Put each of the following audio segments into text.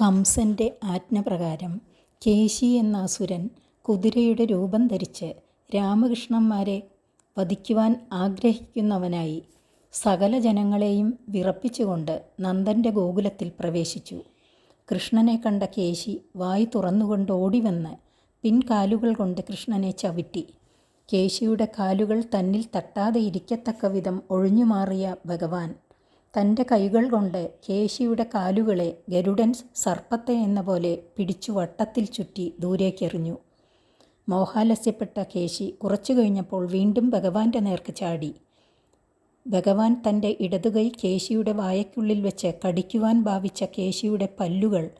കംസന്റെ ആജ്ഞപ്രകാരം കേശി എന്ന അസുരൻ കുതിരയുടെ രൂപം ധരിച്ച് രാമകൃഷ്ണന്മാരെ വധിക്കുവാൻ ആഗ്രഹിക്കുന്നവനായി സകല ജനങ്ങളെയും വിറപ്പിച്ചുകൊണ്ട് നന്ദന്റെ ഗോകുലത്തിൽ പ്രവേശിച്ചു. കൃഷ്ണനെ കണ്ട കേശി വായി തുറന്നുകൊണ്ട് ഓടിവന്ന് പിൻകാലുകൾ കൊണ്ട് കൃഷ്ണനെ ചവിട്ടി. കേശിയുടെ കാലുകൾ തന്നിൽ തട്ടാതെ ഇരിക്കത്തക്ക വിധം ഒഴിഞ്ഞുമാറിയ ഭഗവാൻ തന്റെ കൈകൾ കൊണ്ട് കേശിയുടെ കാലുകളെ ഗരുഡൻസ് ഗരുഡൻ പോലെ പിടിച്ചു വട്ടത്തിൽ ചുറ്റി ദൂരേക്കെറിഞ്ഞു. മോഹാലസ്യപ്പെട്ട കേശി കുറച്ചു കഴിഞ്ഞപ്പോൾ വീണ്ടും ഭഗവാന്റെ നേർക്ക് ചാടി. ഭഗവാൻ തന്റെ ഇടതുകൈ കേശിയുടെ വായയ്ക്കുള്ളിൽ വെച്ച് കടിക്കുവാൻ ഭാവിച്ച കേശിയുടെ പല്ലുകൾ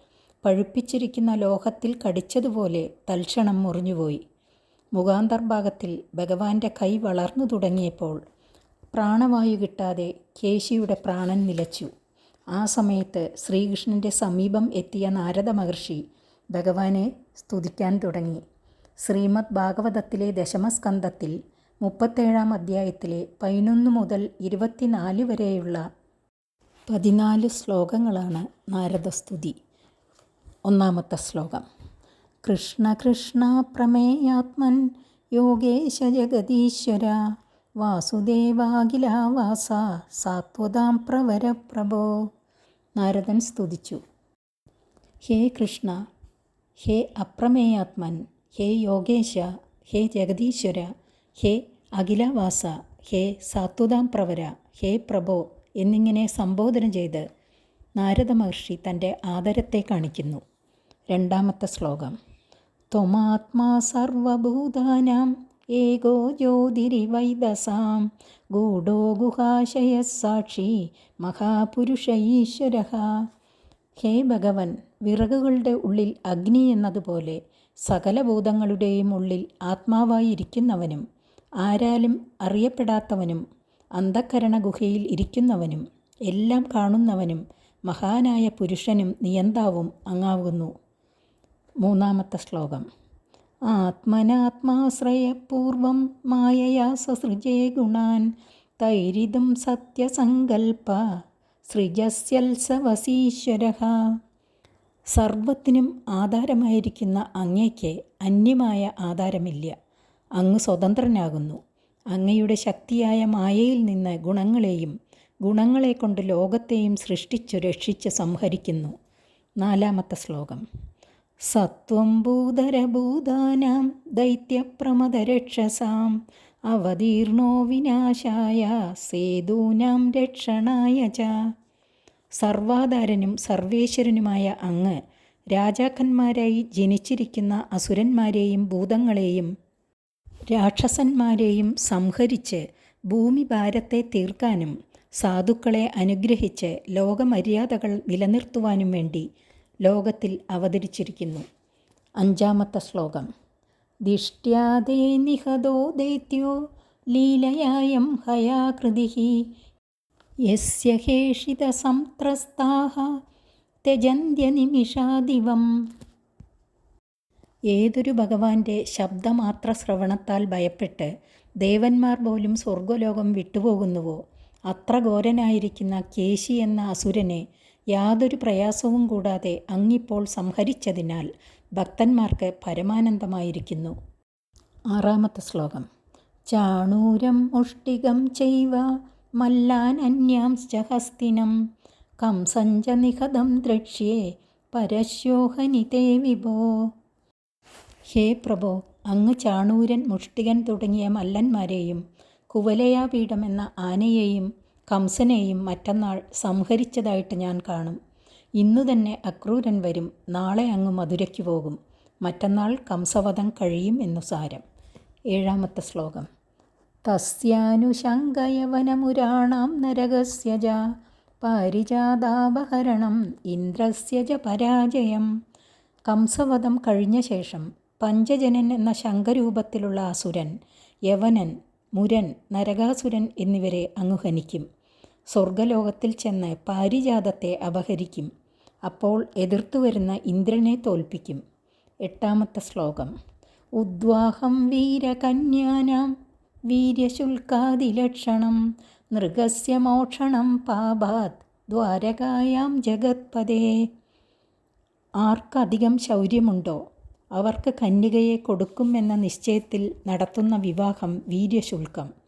പഴുപ്പിച്ചിരിക്കുന്ന ലോഹത്തിൽ കടിച്ചതുപോലെ തൽക്ഷണം മുറിഞ്ഞുപോയി. മുഖാന്തർഭാഗത്തിൽ ഭഗവാന്റെ കൈ വളർന്നു തുടങ്ങിയപ്പോൾ പ്രാണവായു കിട്ടാതെ കേശിയുടെ പ്രാണൻ നിലച്ചു. ആ സമയത്ത് ശ്രീകൃഷ്ണന്റെ സമീപം എത്തിയ നാരദ മഹർഷി ഭഗവാനെ സ്തുതിക്കാൻ തുടങ്ങി. ശ്രീമദ് ഭാഗവതത്തിലെ ദശമസ്കന്ധത്തിൽ മുപ്പത്തേഴാം അധ്യായത്തിലെ പതിനൊന്ന് മുതൽ ഇരുപത്തിനാല് വരെയുള്ള പതിനാല് ശ്ലോകങ്ങളാണ് നാരദസ്തുതി. ഒന്നാമത്തെ ശ്ലോകം കൃഷ്ണ കൃഷ്ണ പ്രമേയാത്മൻ യോഗേശ ജഗദീശ്വര വാസുദേവാഖിലവാസ സാത്വതാം പ്രവര പ്രഭോ നാരദൻ സ്തുതിച്ചു. ഹേ കൃഷ്ണ, ഹേ അപ്രമേയാത്മൻ, ഹേ യോഗേശ, ഹേ ജഗദീശ്വര, ഹേ അഖിലവാസ, ഹേ സാത്വതാം പ്രവര, ഹേ പ്രഭോ എന്നിങ്ങനെ സംബോധന ചെയ്ത് നാരദ മഹർഷി തന്റെ ആദരത്തെ കാണിക്കുന്നു. രണ്ടാമത്തെ ശ്ലോകം ത്വമാത്മാ സർവഭൂതാനാം ഏകോ ജ്യോതിരിവൈദസാം. ഗൂഢോ ഗുഹാശയസാക്ഷി മഹാപുരുഷ ഈശ്വര ഹേ ഭഗവൻ വിറകുകളുടെ ഉള്ളിൽ അഗ്നി എന്നതുപോലെ സകല ഭൂതങ്ങളുടെയും ഉള്ളിൽ ആത്മാവായിരിക്കുന്നവനും ആരാലും അറിയപ്പെടാത്തവനും അന്ധക്കരണ ഗുഹയിൽ ഇരിക്കുന്നവനും എല്ലാം കാണുന്നവനും മഹാനായ പുരുഷനും നിയന്താവും അങ്ങാവുന്നു. മൂന്നാമത്തെ ശ്ലോകം. ആത്മനാത്മാശ്രയപൂർവം മായയാ സസൃജേ ഗുണാൻ തൈരിതും സത്യസങ്കൽപ്പ സൃജസ്യൽസവസീശ്വര സർവത്തിനും ആധാരമായിരിക്കുന്ന അങ്ങയ്ക്ക് അന്യമായ ആധാരമില്ല. അങ്ങ് സ്വതന്ത്രനാകുന്നു. അങ്ങയുടെ ശക്തിയായ മായയിൽ നിന്ന് ഗുണങ്ങളെയും ഗുണങ്ങളെ കൊണ്ട് ലോകത്തെയും സൃഷ്ടിച്ചു രക്ഷിച്ച് സംഹരിക്കുന്നു. നാലാമത്തെ ശ്ലോകം സത്വം ഭൂതരഭൂതാനാം ദൈത്യപ്രമദരക്ഷസാം. അവതീർണോ വിനാശായ സേതൂനാം രക്ഷണായ ച. സർവാധാരനും സർവേശ്വരനുമായ അങ്ങ് രാജാക്കന്മാരായി ജനിച്ചിരിക്കുന്ന അസുരന്മാരെയും ഭൂതങ്ങളെയും രാക്ഷസന്മാരെയും സംഹരിച്ച് ഭൂമി ഭാരത്തെ തീർക്കാനും സാധുക്കളെ അനുഗ്രഹിച്ച് ലോകമര്യാദകൾ നിലനിർത്തുവാനും വേണ്ടി ലോകത്തിൽ അവതരിച്ചിരിക്കുന്നു. അഞ്ചാമത്തെ ശ്ലോകം. ദിഷ്ട്യാദേ നിഹതോ ദൈത്യോ ലീലയായം ഹയാകൃതിഃ. യസ്യ ഹേഷിതസംത്രസ്താഃ ത്യജന്ത്യനിമിഷാദിവം. ഏതൊരു ഭഗവാന്റെ ശബ്ദമാത്ര ശ്രവണത്താൽ ഭയപ്പെട്ട് ദേവന്മാർ പോലും സ്വർഗലോകം വിട്ടുപോകുന്നുവോ? അത്ര ഘോരനായിരിക്കുന്ന കേശി എന്ന അസുരനെ യാതൊരു പ്രയാസവും കൂടാതെ അങ്ങിപ്പോൾ സംഹരിച്ചതിനാൽ ഭക്തന്മാർക്ക് പരമാനന്ദമായിരിക്കുന്നു. ആറാമത്തെ ശ്ലോകം. ചാണൂരം മുഷ്ടികം ചൈവ മല്ലാൻ ഹസ്തിനം കംസഞ്ച നിഹതം ദ്രക്ഷ്യേ പരശ്യോ തേ വിഭോ. ഹേ പ്രഭോ അങ്ങ് ചാണൂരൻ മുഷ്ടികൻ തുടങ്ങിയ മല്ലന്മാരെയും കുവലയാപീഠം എന്ന ആനയെയും കംസനെയും മറ്റന്നാൾ സംഹരിച്ചതായിട്ട് ഞാൻ കാണും. ഇന്നു തന്നെ അക്രൂരൻ വരും നാളെ അങ്ങ് മധുരയ്ക്ക് പോകും. മറ്റന്നാൾ കംസവധം കഴിയും എന്നു സാരം. ഏഴാമത്തെ ശ്ലോകം തസ്യാനുശങ്കയവനമുരാണാം നരകസ്യ ച പാരിജാതാപഹരണം ഇന്ദ്രസ്യ ച പരാജയം കംസവധം കഴിഞ്ഞ ശേഷം പഞ്ചജനൻ എന്ന ശങ്കരൂപത്തിലുള്ള അസുരൻ യവനൻ മുരൻ നരകാസുരൻ എന്നിവരെ അങ്ങ് ഹനിക്കും. സ്വർഗലോകത്തിൽ ചെന്ന് പാരിജാതത്തെ അപഹരിക്കും. അപ്പോൾ എതിർത്തു വരുന്ന ഇന്ദ്രനെ തോൽപ്പിക്കും. എട്ടാമത്തെ ശ്ലോകം ഉദ്വാഹം വീരകന്യാനാം വീര്യശുൽക്കാതിലക്ഷണം നൃഗസ്യ മോക്ഷണം പാപാത് ദ്വാരകായാം ജഗത്പദേ ആർക്കധികം ശൗര്യമുണ്ടോ അവർക്ക് കന്യകയെ കൊടുക്കുമെന്ന നിശ്ചയത്തിൽ നടത്തുന്ന വിവാഹം വീര്യശുൽക്കം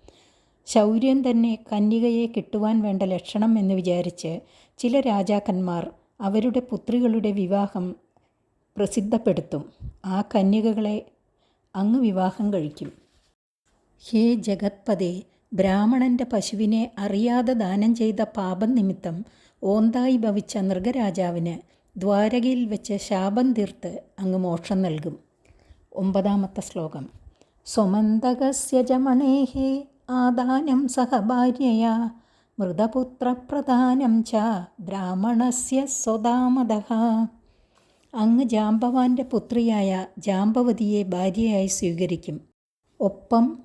ശൗര്യം തന്നെ കന്യകയെ കിട്ടുവാൻ വേണ്ട ലക്ഷണം എന്ന് വിചാരിച്ച് ചില രാജാക്കന്മാർ അവരുടെ പുത്രികളുടെ വിവാഹം പ്രസിദ്ധപ്പെടുത്തും. ആ കന്യകകളെ അങ്ങ് വിവാഹം കഴിക്കും. ഹേ ജഗത്പതേ ബ്രാഹ്മണന്റെ പശുവിനെ അറിയാതെ ദാനം ചെയ്ത പാപം നിമിത്തം ഓന്തായി ഭവിച്ച നൃഗരാജാവിന് ദ്വാരകയിൽ വെച്ച് ശാപം തീർത്ത് അങ്ങ് മോക്ഷം നൽകും. ഒമ്പതാമത്തെ ശ്ലോകം. സ്വമന്തകസ്യ ജമണേഹേ ആദാനം സഹ ഭാര്യയാ. മൃതപുത്രപ്രധാനം ച ബ്രാഹ്മണസ്യ സ്വതാമത അങ്ങ് ജാമ്പവാന്റെ പുത്രിയായ ജാമ്പവതിയെ ഭാര്യയായി സ്വീകരിക്കും. ഒപ്പം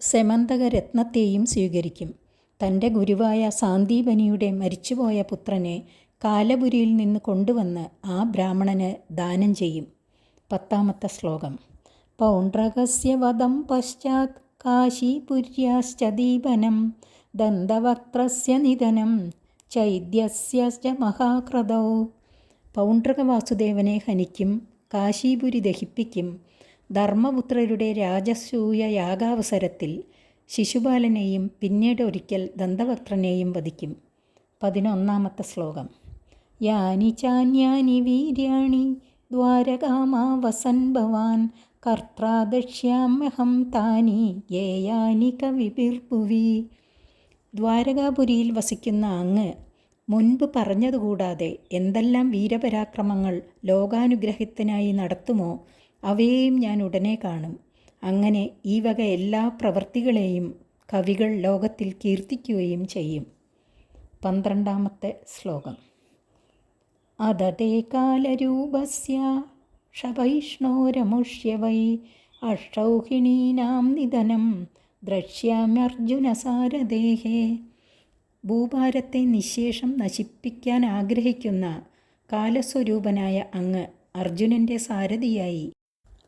സെമന്തകരത്നത്തെയും സ്വീകരിക്കും. തന്റെ ഗുരുവായ സാന്ദീപനിയുടെ മരിച്ചുപോയ പുത്രനെ കാലപുരിയിൽ നിന്ന് കൊണ്ടുവന്ന് ആ ബ്രാഹ്മണന് ദാനം ചെയ്യും. പത്താമത്തെ ശ്ലോകം. പൗണ്ഡ്രകസ്യ വധം പശ്ചാത് കാശീപുര്യാശ്ച ദീപനം ദന്തവക്ത്രസ്യ നിധനം ചൈദ്യസ്യ മഹാകൃതൗ പൗണ്ഡ്രക വാസുദേവനെ ഹനിക്കും കാശീപുരി ദഹിപ്പിക്കും. ധർമ്മപുത്രരുടെ രാജസൂയ യാഗാവസരത്തിൽ ശിശുപാലനെയും പിന്നീട് ഒരിക്കൽ ദന്തവക്ത്രനെയും വധിക്കും. പതിനൊന്നാമത്തെ ശ്ലോകം. യാനി ചാന്യാനി വീര്യാണി ദ്വാരകാമാവസൻ ഭവാൻ കർത്താദക്ഷ്യാമ്യഹം താനി യേയാനി കവിപിർഭുവി ദ്വാരകാപുരിയിൽ വസിക്കുന്ന അങ്ങ് മുൻപ് പറഞ്ഞതുകൂടാതെ എന്തെല്ലാം വീരപരാക്രമങ്ങൾ ലോകാനുഗ്രഹത്തിനായി നടത്തുമോ അവയെയും ഞാൻ ഉടനെ കാണും. അങ്ങനെ ഈ വക എല്ലാ പ്രവൃത്തികളെയും കവികൾ ലോകത്തിൽ കീർത്തിക്കുകയും ചെയ്യും. പന്ത്രണ്ടാമത്തെ ശ്ലോകം. അതതേ കാലരൂപസ്യ ഷവൈഷ്ണോരമുഷ്യ വൈ അഷ്ടൗഹിണീനാം നിധനം ദ്രക്ഷ്യാമ്യർജുനസാരദേഹേ ഭൂഭാരത്തെ നിശേഷം നശിപ്പിക്കാൻ ആഗ്രഹിക്കുന്ന കാലസ്വരൂപനായ അങ്ങ് അർജുനന്റെ സാരഥിയായി.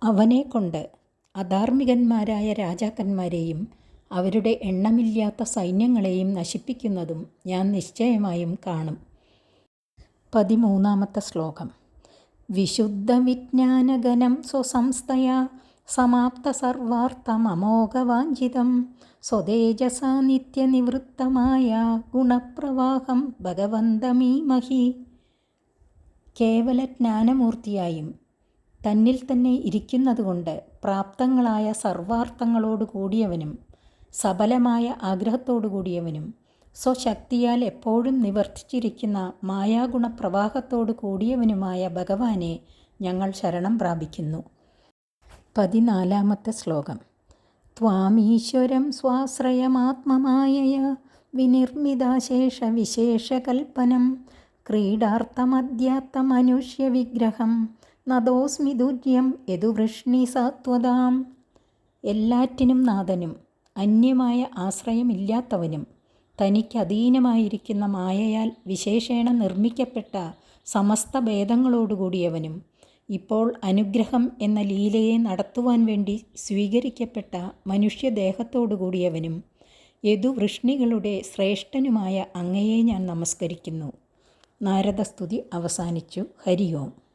അവനെ കൊണ്ട് അധാർമികന്മാരായ രാജാക്കന്മാരെയും അവരുടെ എണ്ണമില്ലാത്ത സൈന്യങ്ങളെയും നശിപ്പിക്കുന്നതും ഞാൻ നിശ്ചയമായും കാണും. പതിമൂന്നാമത്തെ ശ്ലോകം. വിശുദ്ധ വിജ്ഞാനഗനം സ്വസംസ്ഥയാ സർവാർത്ഥമമോഘവാഞ്ചിതം സ്വതേജസ നിത്യനിവൃത്തമായ ഗുണപ്രവാഹം ഭഗവന്തമീമഹി. കേവല ജ്ഞാനമൂർത്തിയായും തന്നിൽ തന്നെ ഇരിക്കുന്നതുകൊണ്ട് പ്രാപ്തങ്ങളായ സർവാർത്ഥങ്ങളോട് കൂടിയവനും സബലമായ ആഗ്രഹത്തോടു കൂടിയവനും സ്വശക്തിയാൽ എപ്പോഴും നിവർത്തിച്ചിരിക്കുന്ന മായാഗുണപ്രവാഹത്തോടു കൂടിയവനുമായ ഭഗവാനെ ഞങ്ങൾ ശരണം പ്രാപിക്കുന്നു. പതിനാലാമത്തെ ശ്ലോകം. ത്വാമീശ്വരം സ്വാശ്രയമാത്മമായ വിനിർമ്മിതാശേഷ വിശേഷകൽപ്പനം ക്രീഡാർത്ഥമധ്യാത്തമനുഷ്യവിഗ്രഹം നദോസ്മി ദുര്യം യദുവൃഷ്ണി സത്വതാം. എല്ലാറ്റിനും നാഥനും അന്യമായ ആശ്രയമില്ലാത്തവനും തനിക്ക് അധീനമായിരിക്കുന്ന മായയാൽ വിശേഷേണ നിർമ്മിക്കപ്പെട്ട സമസ്ത ഭേദങ്ങളോടുകൂടിയവനും ഇപ്പോൾ അനുഗ്രഹം എന്ന ലീലയെ നടത്തുവാൻ വേണ്ടി സ്വീകരിക്കപ്പെട്ട മനുഷ്യദേഹത്തോടു കൂടിയവനും യദുവൃഷ്ണികളുടെ ശ്രേഷ്ഠനുമായ അങ്ങയെ ഞാൻ നമസ്കരിക്കുന്നു. നാരദസ്തുതി അവസാനിച്ചു. ഹരിയോം.